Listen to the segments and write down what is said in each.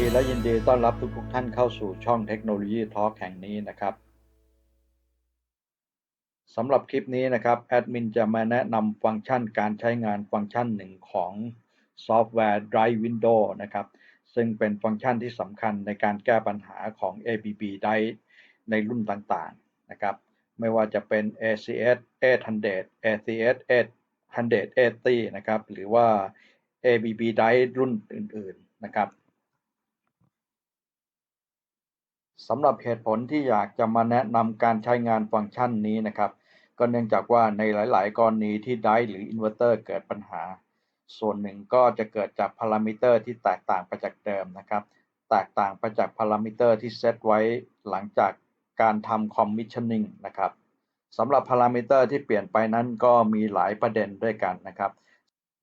ดีและยินดีต้อนรับทุกๆท่านเข้าสู่ช่องเทคโนโลยีทอล์กแห่งนี้นะครับสำหรับคลิปนี้นะครับแอดมินจะมาแนะนำฟังก์ชันการใช้งานฟังก์ชันหนึ่งของซอฟต์แวร์ Drive Window นะครับ ซึ่งเป็นฟังก์ชันที่สำคัญในการแก้ปัญหาของ ABB Drive ในรุ่นต่างๆนะครับไม่ว่าจะเป็น ACS 800 ACS 880นะครับ หรือว่า ABB Drive รุ่นอื่น ๆ นะครับ สำหรับเหตุผลที่อยากจะมาแนะนำการใช้งานฟังก์ชันนี้นะครับ ก็เนื่องจากว่าในหลาย ๆ กรณีที่ไดหรืออินเวอร์เตอร์เกิดปัญหา ส่วนหนึ่งก็จะเกิดจากพารามิเตอร์ที่แตกต่างไปจากเดิมนะครับ แตกต่างไปจากพารามิเตอร์ที่เซตไว้หลังจากการทำคอมมิชชั่นนิ่งนะครับสำหรับพารามิเตอร์ที่เปลี่ยนไปนั้นก็มีหลายประเด็นด้วยกันนะครับ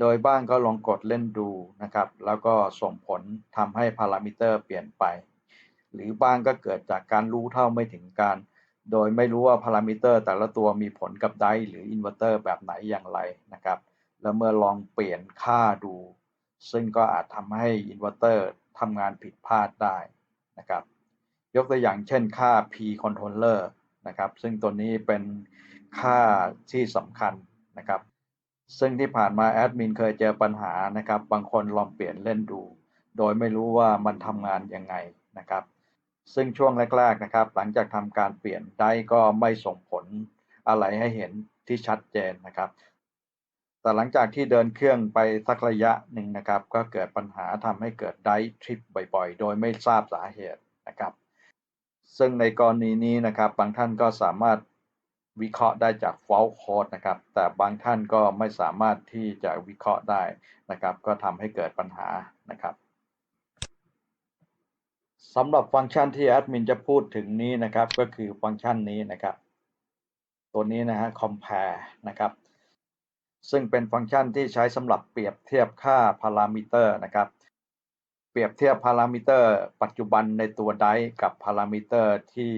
โดยบ้างก็ลองกดเล่นดูนะครับ แล้วก็ส่งผลทำให้พารามิเตอร์เปลี่ยนไป หรือบ้างก็เกิดจากการรู้เท่าไม่ถึงการ โดยไม่รู้ว่าพารามิเตอร์แต่ละตัวมีผลกับไดหรืออินเวอร์เตอร์แบบไหนอย่างไรนะครับ แล้วเมื่อลองเปลี่ยนค่าดู ซึ่งก็อาจทำให้อินเวอร์เตอร์ทำงานผิดพลาดได้นะครับ ยกตัวอย่างเช่นค่า P controller นะครับ ซึ่งตัวนี้เป็นค่าที่สำคัญนะครับ ซึ่งที่ผ่านมาแอดมินเคยเจอปัญหานะครับ บางคนลองเปลี่ยนเล่นดู โดยไม่รู้ว่ามันทำงานยังไงนะครับ ซึ่งช่วงแรก ๆนะครับ หลังจากทำการเปลี่ยนได้ก็ไม่ส่งผลอะไรให้เห็นที่ชัดเจนนะครับ แต่หลังจากที่เดินเครื่องไปสักระยะหนึ่งนะครับ ก็เกิดปัญหาทำให้เกิดได้ทริปบ่อยๆ โดยไม่ทราบสาเหตุนะครับ ซึ่งในกรณีนี้นะครับ บางท่านก็สามารถวิเคราะห์ได้จาก fault code นะครับ แต่บางท่านก็ไม่สามารถที่จะวิเคราะห์ได้นะครับ ก็ทำให้เกิดปัญหานะครับ สำหรับฟังก์ชันที่แอดมินจะพูดถึงนี้นะครับ ก็คือฟังก์ชันนี้นะครับ ตัวนี้นะฮะ compare นะครับ ซึ่งเป็นฟังก์ชันที่ใช้สำหรับเปรียบเทียบค่าพารามิเตอร์นะครับ เปรียบเทียบพารามิเตอร์ ปัจจุบันในตัวไดกับพารามิเตอร์ที่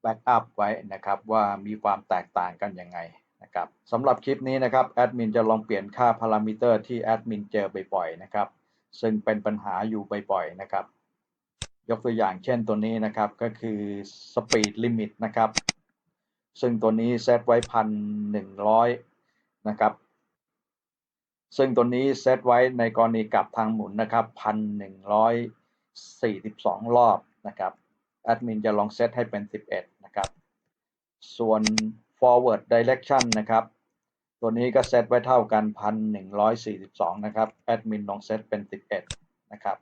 แบ็กอัพไว้นะครับ ว่ามีความแตกต่างกันยังไงนะครับสำหรับคลิปนี้นะครับแอดมินจะลองเปลี่ยนค่าพารามิเตอร์ที่แอดมินเจอบ่อยๆนะครับ ซึ่งเป็นปัญหาอยู่บ่อยๆนะครับ ยกตัวอย่างเช่นตัวนี้นะครับก็คือ speed limit นะครับ ซึ่งตัวนี้เซตไว้พันหนึ่งร้อยนะครับ ซึ่งตัวนี้เซตไว้ในกรณีกลับทางหมุนนะครับพันหนึ่งร้อยสี่สิบสองรอบนะครับแอดมินจะลองเซตให้เป็นสิบเอ็ดนะครับ ส่วน forward direction นะครับ ตัวนี้ก็เซตไว้เท่ากันพันหนึ่งร้อยสี่สิบสองนะครับแอดมินลองเซตเป็นสิบเอ็ดนะครับ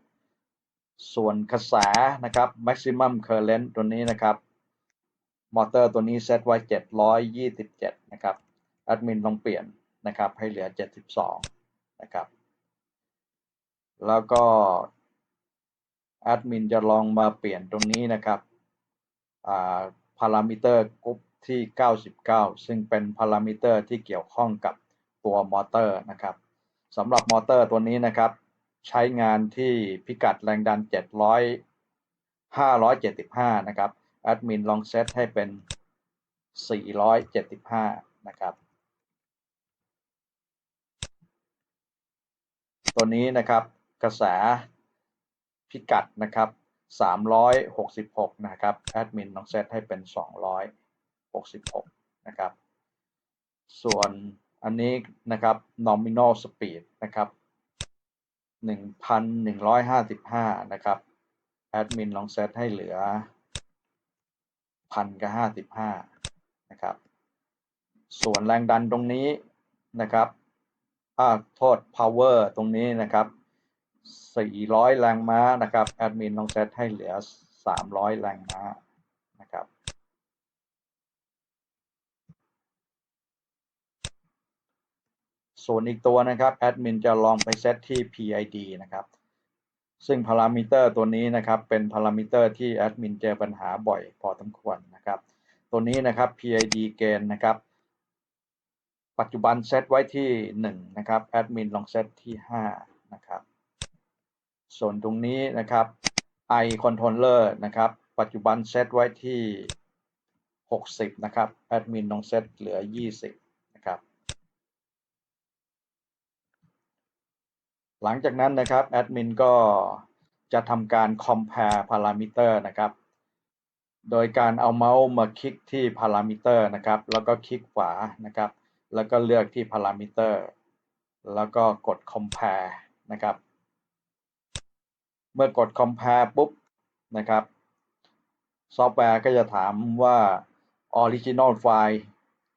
ส่วนกระแสนะครับ maximum current ตัวนี้นะครับ มอเตอร์ตัวนี้เซตไว้ 727 นะครับแอดมินลองเปลี่ยนนะครับ ให้เหลือ 72 นะครับ แล้วก็แอดมินจะลองมาเปลี่ยนตรงนี้นะครับพารามิเตอร์กรุ๊ปที่ 99 ซึ่งเป็นพารามิเตอร์ที่เกี่ยวข้องกับตัวมอเตอร์นะครับสำหรับมอเตอร์ตัวนี้นะครับ ใช้งานที่พิกัดแรงดัน 700 575 นะครับ แอดมินลองเซตให้เป็น 475 นะครับ ตัวนี้นะครับกระแสพิกัดนะครับ 366 นะครับ แอดมินลองเซตให้เป็น 266 นะครับ ส่วนอันนี้นะครับ nominal speed นะครับ 1,155นะครับ แอดมินลองเซตให้เหลือพันกับห้าสิบห้านะครับ ส่วนแรงดันตรงนี้นะครับอ่าโทษ power ตรงนี้นะครับ400แรงม้านะครับ แอดมินลองเซตให้เหลือ300แรงม้านะครับ ส่วนอีกตัวนะครับแอดมินจะลองไปเซตที่ PID นะครับ ซึ่งพารามิเตอร์ตัวนี้นะครับเป็นพารามิเตอร์ที่แอดมินเจอปัญหาบ่อยพอสมควรนะครับ ตัวนี้นะครับ PID เกณฑ์นะครับ ปัจจุบันเซตไว้ที่ 1 นะครับแอดมินลองเซตที่ 5 นะครับ ส่วนตรงนี้นะครับ I controller นะครับ ปัจจุบันเซตไว้ที่ 60 นะครับแอดมินลองเซตเหลือ 20 นะครับ หลังจากนั้นนะครับแอดมินก็จะทำการ compare parameter นะครับ โดยการเอาเมาส์มาคลิกที่ parameter นะครับ แล้วก็คลิกขวานะครับ แล้วก็เลือกที่ parameter แล้วก็กด compare นะครับ เมื่อกด compare ปุ๊บนะครับ ซอฟต์แวร์ก็จะถามว่า original file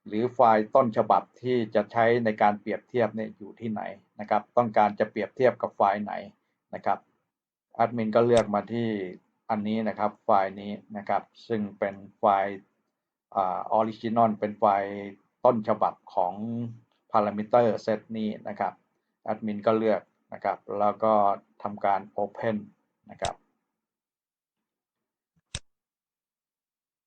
หรือไฟล์ต้นฉบับที่จะใช้ในการเปรียบเทียบเนี่ยอยู่ที่ไหน นะครับ ต้องการจะเปรียบเทียบกับไฟล์ไหนนะครับแอดมินก็เลือกมาที่อันนี้นะครับไฟล์นี้นะครับ ซึ่งเป็นไฟล์ออริจินอลเป็นไฟล์ต้นฉบับของ parameter set นี้นะครับแอดมินก็เลือกนะครับ แล้วก็ทำการ open นะครับ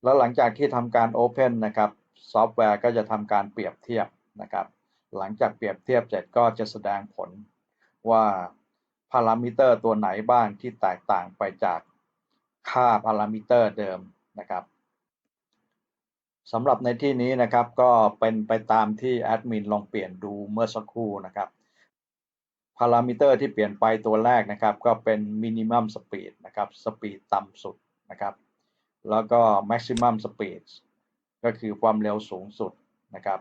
แล้วหลังจากที่ทำการ Open นะครับ ซอฟต์แวร์ก็จะทำการเปรียบเทียบนะครับ หลังจากเปรียบเทียบเสร็จก็จะแสดงผลว่าพารามิเตอร์ตัวไหนบ้างที่แตกต่างไปจากค่าพารามิเตอร์เดิมนะครับสำหรับในที่นี้นะครับก็เป็นไปตามที่แอดมินลองเปลี่ยนดูเมื่อสักครู่นะครับพารามิเตอร์ที่เปลี่ยนไปตัวแรกนะครับ ก็เป็นมินิมัมสปีดนะครับสปีดต่ำสุดนะครับ แล้วก็ maximum speed ก็คือความเร็วสูงสุดนะครับ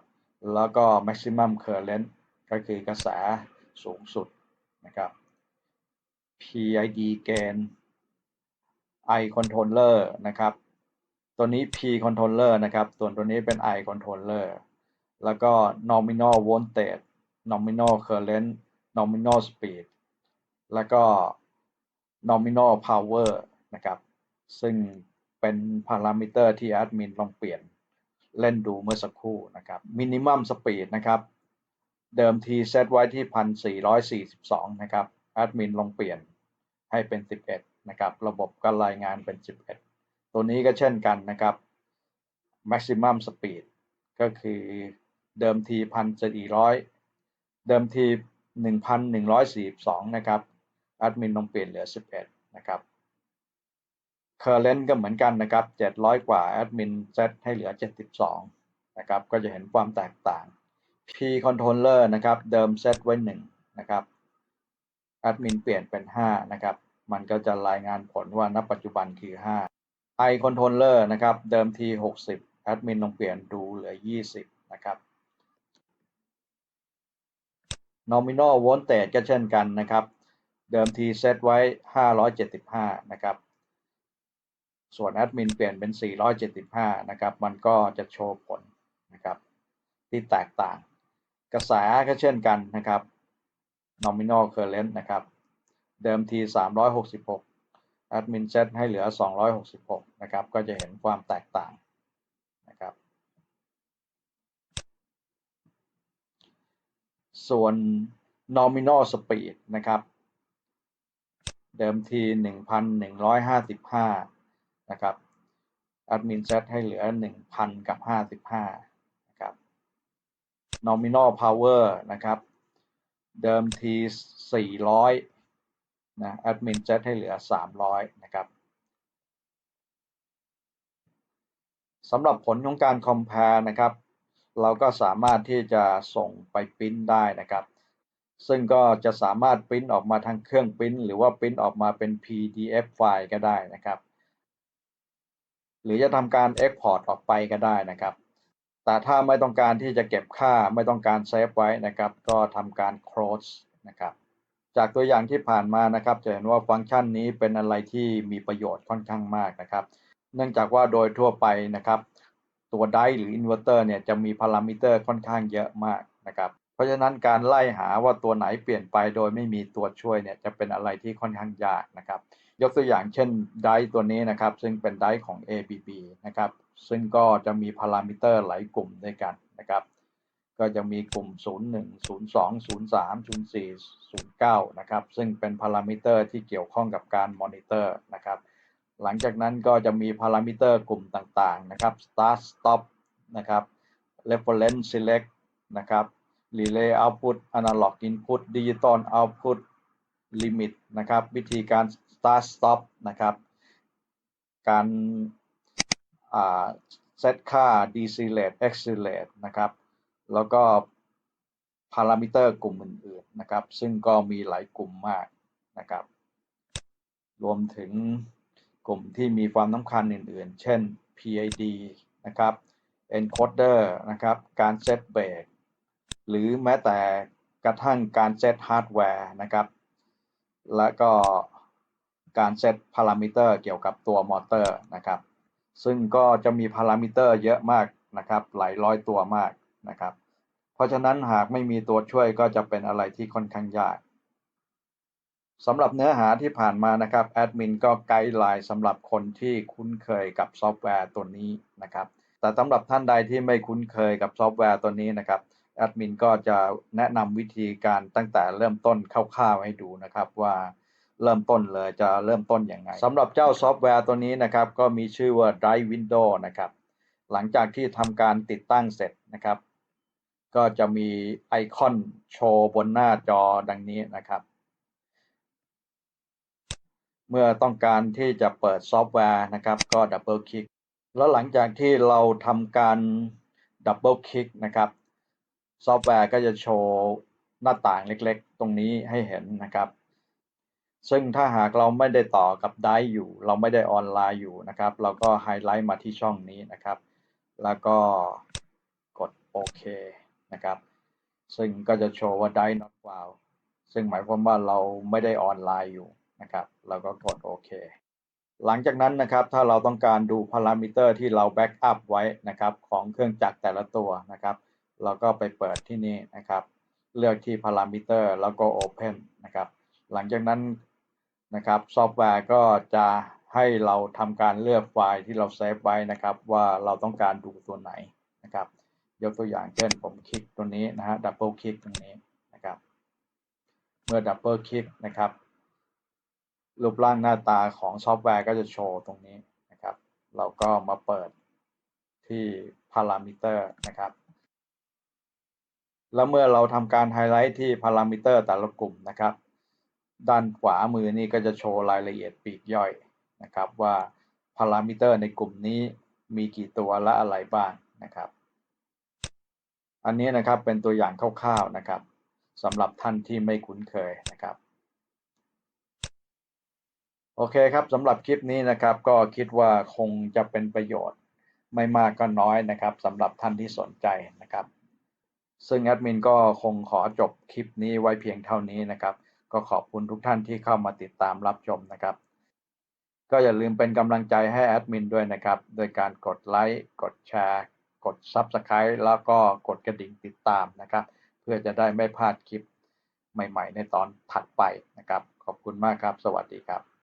แล้วก็ maximum current ก็คือกระแสสูงสุดนะครับ PID gain I controller นะครับ ตัวนี้ P controller นะครับ ส่วนตัวนี้เป็น I controller แล้วก็ nominal voltage nominal current nominal speed แล้วก็ nominal power นะครับ ซึ่งเป็นพารามิเตอร์ที่แอดมินลองเปลี่ยน เล่นดูเมื่อสักครู่นะครับมินิมัมสปีดนะครับ เดิมทีเซตไว้ที่1442นะครับแอดมินลงเปลี่ยนให้เป็น11นะครับ ระบบก็รายงานเป็น11ตัวนี้ก็เช่นกันนะครับ maximum speed ก็คือเดิมที1,400เดิมที1,142นะครับแอดมินลงเปลี่ยนเหลือ11นะครับ current ก็เหมือนกันนะครับ 700 กว่า admin set ให้เหลือ 72 นะครับ ก็จะเห็นความแตกต่าง P controller นะครับ เดิม set ไว้ 1 นะครับ admin เปลี่ยนเป็น 5 นะครับ มันก็จะรายงานผลว่าณปัจจุบันคือ 5 I controller นะครับ เดิมที 60 admin ลองเปลี่ยนดูเหลือ 20 นะครับ nominal voltage ก็เช่นกันนะครับ เดิมทีเซตไว้ 575 นะครับ ส่วนแอดมินเปลี่ยนเป็น 475 นะครับ มันก็จะโชว์ผลนะครับที่แตกต่าง กระแสก็เช่นกันนะครับ nominal current นะครับ เดิมที 366 แอดมินเซตให้เหลือ 266 นะครับ ก็จะเห็นความแตกต่างนะครับ ส่วน nominal speed นะครับ เดิมที 1,155 นะครับแอดมินเซตให้เหลือ 1,000 กับ 55 นะครับ nominal power นะครับ เดิมที 400 นะแอดมินเซตให้เหลือ 300 นะครับสำหรับผลของการ compare นะครับ เราก็สามารถที่จะส่งไปพิมพ์ได้นะครับ ซึ่งก็จะสามารถพิมพ์ออกมาทางเครื่องพิมพ์หรือว่าพิมพ์ออกมาเป็น PDF ไฟล์ก็ได้นะครับ หรือจะทำการ Export ออกไปก็ได้นะครับ แต่ถ้าไม่ต้องการที่จะเก็บค่าไม่ต้องการเซฟไว้นะครับ ก็ทำการ close นะครับ จากตัวอย่างที่ผ่านมานะครับ จะเห็นว่าฟังก์ชันนี้เป็นอะไรที่มีประโยชน์ค่อนข้างมากนะครับ เนื่องจากว่าโดยทั่วไปนะครับตัวไดหรืออินเวอร์เตอร์เนี่ยจะมีพารามิเตอร์ค่อนข้างเยอะมากนะครับ เพราะฉะนั้นการไล่หาว่าตัวไหนเปลี่ยนไปโดยไม่มีตัวช่วยเนี่ยจะเป็นอะไรที่ค่อนข้างยากนะครับ ยกตัวอย่างเช่นไดตัวนี้นะครับ ซึ่งเป็นไดของ ABB นะครับ ซึ่งก็จะมีพารามิเตอร์หลายกลุ่มด้วยกันนะครับ ก็จะมีกลุ่ม 01 02 03 04 09 นะครับ ซึ่งเป็นพารามิเตอร์ที่เกี่ยวข้องกับการมอนิเตอร์นะครับ หลังจากนั้นก็จะมีพารามิเตอร์กลุ่มต่างๆนะครับ start stop นะครับ reference select นะครับ relay output analog input digital output limit นะครับ วิธีการ start stop นะครับ การเซตค่า decelerate accelerate นะครับ แล้วก็พารามิเตอร์กลุ่มอื่นๆนะครับ ซึ่งก็มีหลายกลุ่มมากนะครับ รวมถึงกลุ่มที่มีความสำคัญอื่นๆ เช่น PID นะครับ encoder นะครับ การเซตเบรกหรือแม้แต่กระทั่งการเซตฮาร์ดแวร์นะครับ และก็ การเซตพารามิเตอร์เกี่ยวกับตัวมอเตอร์นะครับ ซึ่งก็จะมีพารามิเตอร์เยอะมากนะครับ หลายร้อยตัวมากนะครับ เพราะฉะนั้นหากไม่มีตัวช่วยก็จะเป็นอะไรที่ค่อนข้างยากสำหรับเนื้อหาที่ผ่านมานะครับแอดมินก็ไกด์ไลน์สำหรับคนที่คุ้นเคยกับซอฟต์แวร์ตัวนี้นะครับ แต่สำหรับท่านใดที่ไม่คุ้นเคยกับซอฟต์แวร์ตัวนี้นะครับแอดมินก็จะแนะนำวิธีการตั้งแต่เริ่มต้นคร่าวๆให้ดูนะครับว่า เริ่มต้นเลยจะเริ่มต้นอย่างไงสำหรับเจ้าซอฟต์แวร์ตัวนี้นะครับก็มีชื่อว่า Drive Window นะครับ หลังจากที่ทำการติดตั้งเสร็จนะครับ ก็จะมีไอคอนโชว์บนหน้าจอดังนี้นะครับ เมื่อต้องการที่จะเปิดซอฟต์แวร์นะครับก็ดับเบิลคลิกแล้วหลังจากที่เราทำการดับเบิลคลิกนะครับซอฟต์แวร์ก็จะโชว์หน้าต่างเล็กๆ ตรงนี้ให้เห็นนะครับ ซึ่งถ้าหากเราไม่ได้ต่อกับไดอยู่ เราไม่ได้ออนไลน์อยู่นะครับ เราก็ไฮไลท์มาที่ช่องนี้นะครับ แล้วก็กดโอเคนะครับ ซึ่งก็จะโชว์ว่า die not found ซึ่งหมายความว่าเราไม่ได้ออนไลน์อยู่นะครับ เราก็กดโอเคหลังจากนั้นนะครับถ้าเราต้องการดูพารามิเตอร์ที่เราแบ็กอัพไว้นะครับของเครื่องจักรแต่ละตัวนะครับ เราก็ไปเปิดที่นี่นะครับ เลือกที่พารามิเตอร์แล้วก็ Open นะครับ หลังจากนั้น นะครับ ซอฟต์แวร์ก็จะให้เราทำการเลือกไฟล์ที่เราเซฟไว้นะครับ ว่าเราต้องการดูตัวไหนนะครับ ยกตัวอย่างเช่นผมคลิกตัวนี้นะฮะดับเบิลคลิกตรงนี้นะครับ เมื่อดับเบิลคลิกนะครับ รูปร่างหน้าตาของซอฟต์แวร์ก็จะโชว์ตรงนี้นะครับ เราก็มาเปิดที่พารามิเตอร์นะครับ แล้วเมื่อเราทำการไฮไลท์ที่พารามิเตอร์แต่ละกลุ่มนะครับ ด้านขวามือนี่ก็จะโชว์รายละเอียดปีกย่อยนะครับว่าพารามิเตอร์ในกลุ่มนี้มีกี่ตัวและอะไรบ้างนะครับ อันนี้นะครับเป็นตัวอย่างคร่าวๆนะครับสำหรับท่านที่ไม่คุ้นเคยนะครับ โอเคครับสำหรับคลิปนี้นะครับ ก็คิดว่าคงจะเป็นประโยชน์ไม่มากก็น้อยนะครับสำหรับท่านที่สนใจนะครับ ซึ่งแอดมินก็คงขอจบคลิปนี้ไว้เพียงเท่านี้นะครับ ก็ขอบคุณทุกท่านที่เข้ามาติดตามรับชมนะครับ ก็อย่าลืมเป็นกำลังใจให้แอดมินด้วยนะครับ โดยการกดไลค์กดแชร์ กด Subscribe แล้วก็กดกระดิ่งติดตามนะครับ เพื่อจะได้ไม่พลาดคลิปใหม่ ๆ ในตอนถัดไปนะครับ ขอบคุณมากครับ สวัสดีครับ